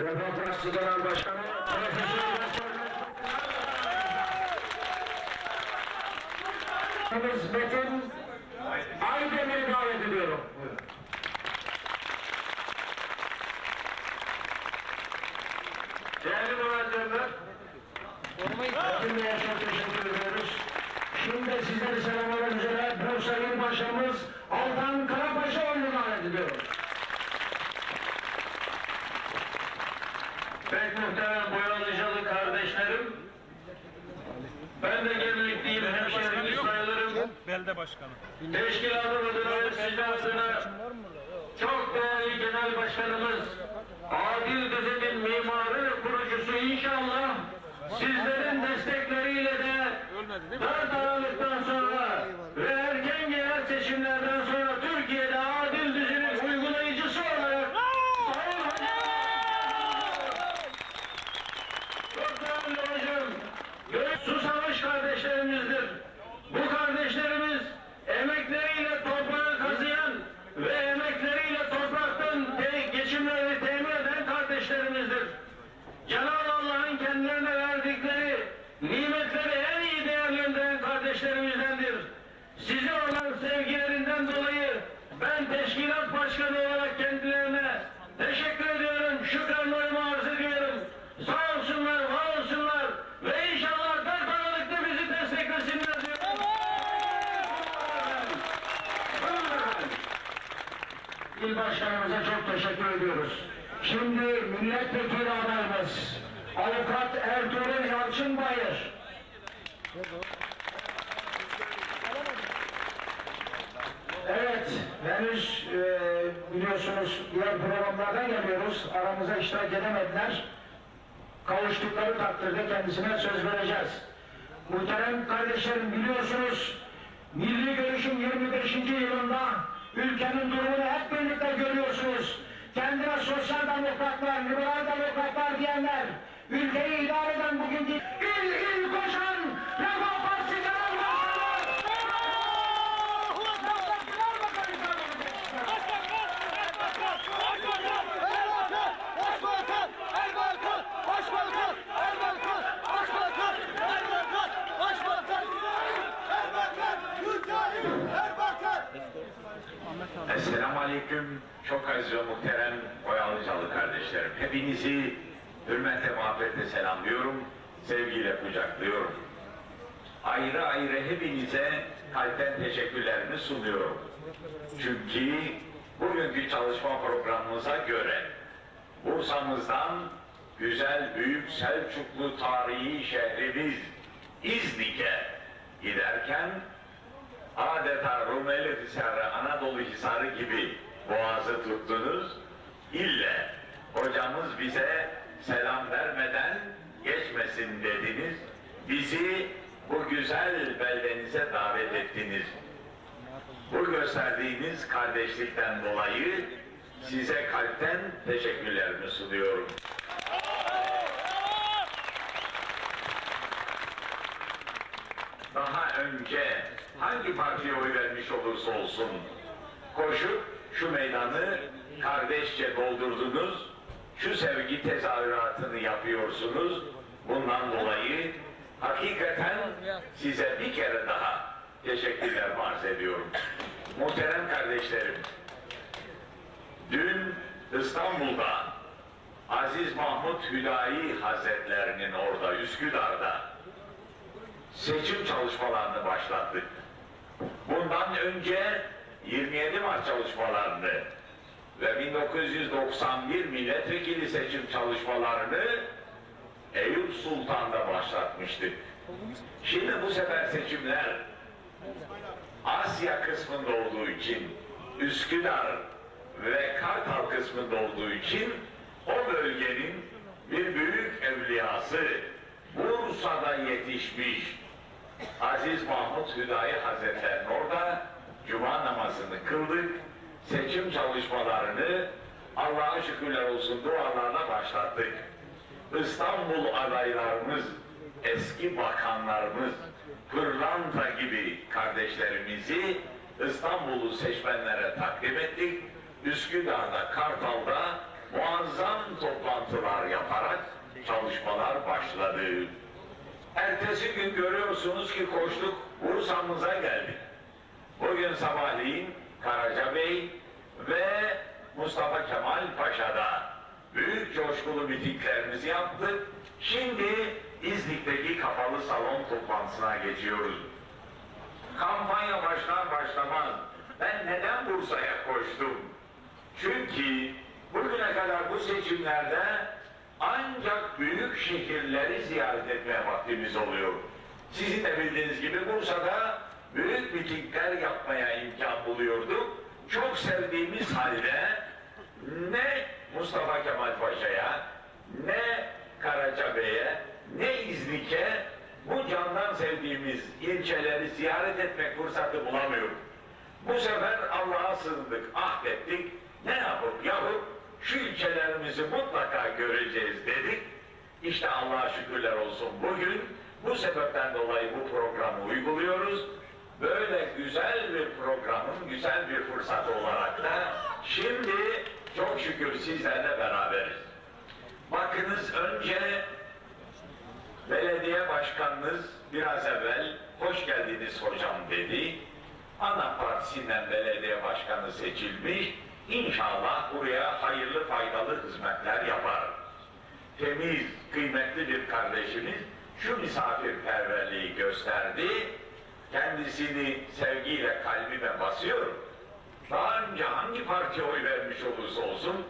Genel Başkanı Profesör Doktor Metin Aydemir'i davet ediyorum. Değerli muhacirler, Metin Bey'e çok teşekkür ediyoruz. Şimdi sizleri selamlamak üzere Bursa İl Başkanımız Altan Karapaşaoğlu'nu davet ediyorum. Pek muhterem Boyalıcalı kardeşlerim, ben de gemlikliyim, hemşehriniz sayılırım. Belde başkanı. Teşkilatın adına ve sizin adına çok değerli genel başkanımız, adil düzenin mimarı, kurucusu inşallah sizlerin destekleriyle de Ölmedi değil mi? 4 Aralık'tan sonra ve erken nimetleri en iyi değerlendiren kardeşlerimizdendir. Size olan sevgilerinden dolayı ben teşkilat başkanı olarak kendilerine teşekkür ediyorum. Şükranlarımı arz ediyorum. Sağ olsunlar, var olsunlar ve inşallah dört Aralık'ta bizi desteklesinler diyorum. İl Başkanımıza çok teşekkür ediyoruz. Şimdi milletvekili adayımız Avukat Ertuğrul Yalçın Bayır. Evet, henüz e, biliyorsunuz diğer programlardan geliyoruz. Aramıza iştirak edemediler. Kavuştukları takdirde kendisine söz vereceğiz. Muhterem kardeşlerim biliyorsunuz Milli Görüş'ün 25. yılında ülkenin durumunu hep birlikte görüyorsunuz. Kendine sosyal demokratlar, liberal demokratlar diyenler, ülkeyi idare eden bugünkü il il koşan Refah Partisi Genel Esselamu Aleyküm. Çok aziz ve muhterem Oyalıcalı kardeşlerim. Hepinizi hürmetle muhabbetle selamlıyorum. Sevgiyle kucaklıyorum. Ayrı ayrı hepinize kalpten teşekkürlerimi sunuyorum. Çünkü bugünkü çalışma programımıza göre Bursa'mızdan güzel büyük Selçuklu tarihi şehrimiz İznik'e giderken adeta Rumeli Hisarı, Anadolu Hisarı gibi boğazı tuttunuz. İlle hocamız bize selam vermeden geçmesin dediniz. Bizi bu güzel beldenize davet ettiniz. Bu gösterdiğiniz kardeşlikten dolayı size kalpten teşekkürlerimi sunuyorum. daha önce hangi partiye oy vermiş olursa olsun koşup şu meydanı kardeşçe doldurdunuz, şu sevgi tezahüratını yapıyorsunuz. Bundan dolayı hakikaten size bir kere daha teşekkürler arz ediyorum. Muhterem kardeşlerim, dün İstanbul'da Aziz Mahmut Hüdayi Hazretlerinin orada Üsküdar'da seçim çalışmalarını başlattık. Bundan önce 27 Mart çalışmalarını ve 1991 milletvekili seçim çalışmalarını Eyüp Sultan'da başlatmıştık. Şimdi bu sefer seçimler Asya kısmında olduğu için Üsküdar ve Kartal kısmında olduğu için o bölgenin bir büyük evliyası Bursa'da yetişmiş Aziz Mahmut Hüdayi Hazretleri'nin orada cuma namazını kıldık. Seçim çalışmalarını Allah'a şükürler olsun dualarla başlattık. İstanbul adaylarımız, eski bakanlarımız, pırlanta gibi kardeşlerimizi İstanbul'u seçmenlere takdim ettik. Üsküdar'da, Kartal'da muazzam toplantılar yaparak çalışmalar başladı. Ertesi gün görüyorsunuz ki koştuk Bursa'mıza geldik. Bugün sabahleyin Karaca Bey ve Mustafa Kemal Paşa'da büyük coşkulu mitinglerimizi yaptık. Şimdi İznik'teki kapalı salon toplantısına geçiyoruz. Kampanya başlar başlamaz ben neden Bursa'ya koştum? Çünkü bugüne kadar bu seçimlerde ancak büyük şehirleri ziyaret etmeye vaktimiz oluyor. Sizin de bildiğiniz gibi Bursa'da mitingler yapmaya imkan buluyorduk. Çok sevdiğimiz halde ne Mustafa Kemal Paşa'ya, ne Karacabey'e, ne İznik'e bu candan sevdiğimiz ilçeleri ziyaret etmek fırsatı bulamıyoruz. Bu sefer Allah'a sığındık, ahdettik. Ne yapıp yapıp şu ilçelerimizi mutlaka göreceğiz dedik. İşte Allah'a şükürler olsun bugün bu sebepten dolayı bu programı uyguluyoruz. Böyle güzel bir programın güzel bir fırsatı olarak da şimdi çok şükür sizlerle beraberiz. Bakınız önce belediye başkanınız biraz evvel hoş geldiniz hocam dedi. Ana partisinden belediye başkanı seçilmiş. İnşallah buraya hayırlı faydalı hizmetler yapar. Temiz, kıymetli bir kardeşimiz şu misafirperverliği gösterdi. Kendisini sevgiyle kalbime basıyorum. Daha önce hangi partiye oy vermiş olursa olsun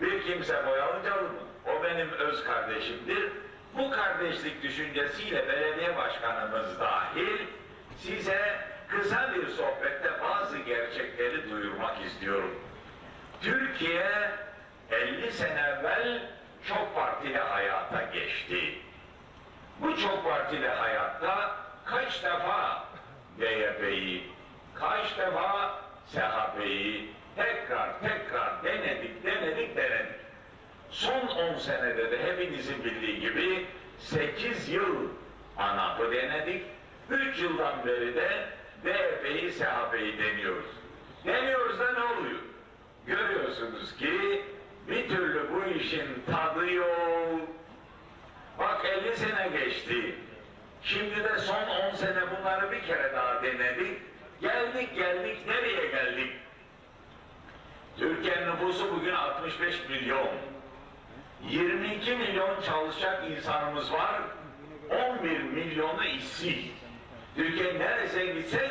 bir kimse boyalı canlı. O benim öz kardeşimdir. Bu kardeşlik düşüncesiyle belediye başkanımız dahil size kısa bir sohbette bazı gerçekleri duyurmak istiyorum. Türkiye 50 sene evvel çok partili hayata geçti. Bu çok partili hayatta kaç defa DYP'yi, kaç defa SHP'yi tekrar tekrar denedik, denedik, denedik. Son 10 senede de hepinizin bildiği gibi 8 yıl ANAP'ı denedik. 3 yıldan beri de DYP'yi, SHP'yi deniyoruz. Deniyoruz da ne oluyor? Görüyorsunuz ki bir türlü bu işin tadı yok. Bak 50 sene geçti. Şimdi de son 10 sene bunları bir kere daha denedik. Geldik geldik nereye geldik? Türkiye'nin nüfusu bugün 65 milyon. 22 milyon çalışacak insanımız var. 11 milyonu işsiz. Türkiye neresine gitsek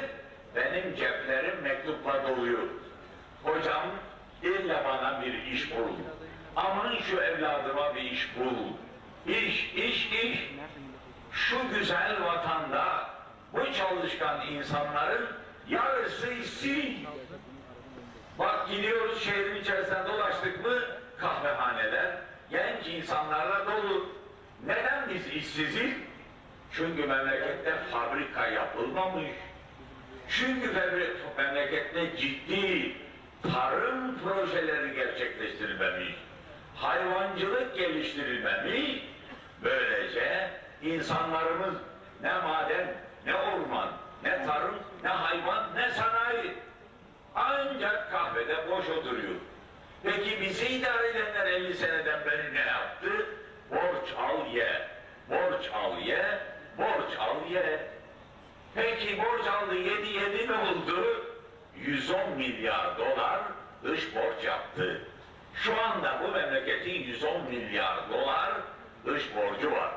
benim ceplerim mektupla doluyor. Hocam illa bana bir iş bul. Aman şu evladıma bir iş bul. İş, iş, iş. Şu güzel vatanda bu çalışkan insanların yarısı işsiz. Bak gidiyoruz şehrin içerisinde dolaştık mı kahvehaneler genç insanlarla dolu. Neden biz işsiziz? Çünkü memlekette fabrika yapılmamış. Çünkü memlekette ciddi tarım projeleri gerçekleştirilmemiş. Hayvancılık geliştirilmemiş. Böylece insanlarımız ne maden, ne orman, ne tarım, ne hayvan, ne sanayi. Ancak kahvede boş oturuyor. Peki bizi idare edenler 50 seneden beri ne yaptı? Borç al ye, borç al ye, borç al ye. Peki borç aldı yedi yedi ne oldu? 110 milyar dolar dış borç yaptı. Şu anda bu memleketin 110 milyar dolar dış borcu var.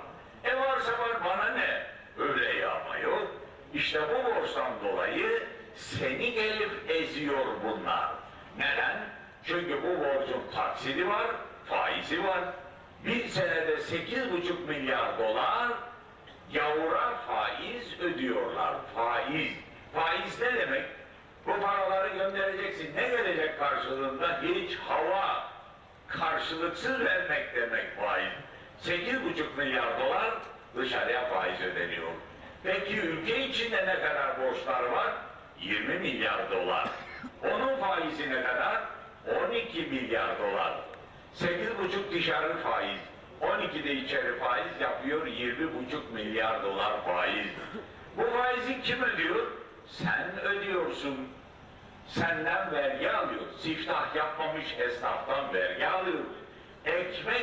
E varsa var bana ne? Öyle yağma yok. İşte bu borçtan dolayı seni gelip eziyor bunlar. Neden? Çünkü bu borcun taksidi var, faizi var. Bir senede sekiz buçuk milyar dolar gavura faiz ödüyorlar. Faiz. Faiz ne demek? Bu paraları göndereceksin. Ne gelecek karşılığında? Hiç hava. Karşılıksız vermek demek faiz. Sekiz buçuk milyar dolar dışarıya faiz ödeniyor. Peki ülke içinde ne kadar borçlar var? 20 milyar dolar. Onun faizi ne kadar? 12 milyar dolar. Sekiz buçuk dışarı faiz. 12 de içeri faiz yapıyor 20 buçuk milyar dolar faiz. Bu faizi kim ödüyor? Sen ödüyorsun. Senden vergi alıyor. Siftah yapmamış esnaftan vergi alıyor. ekmek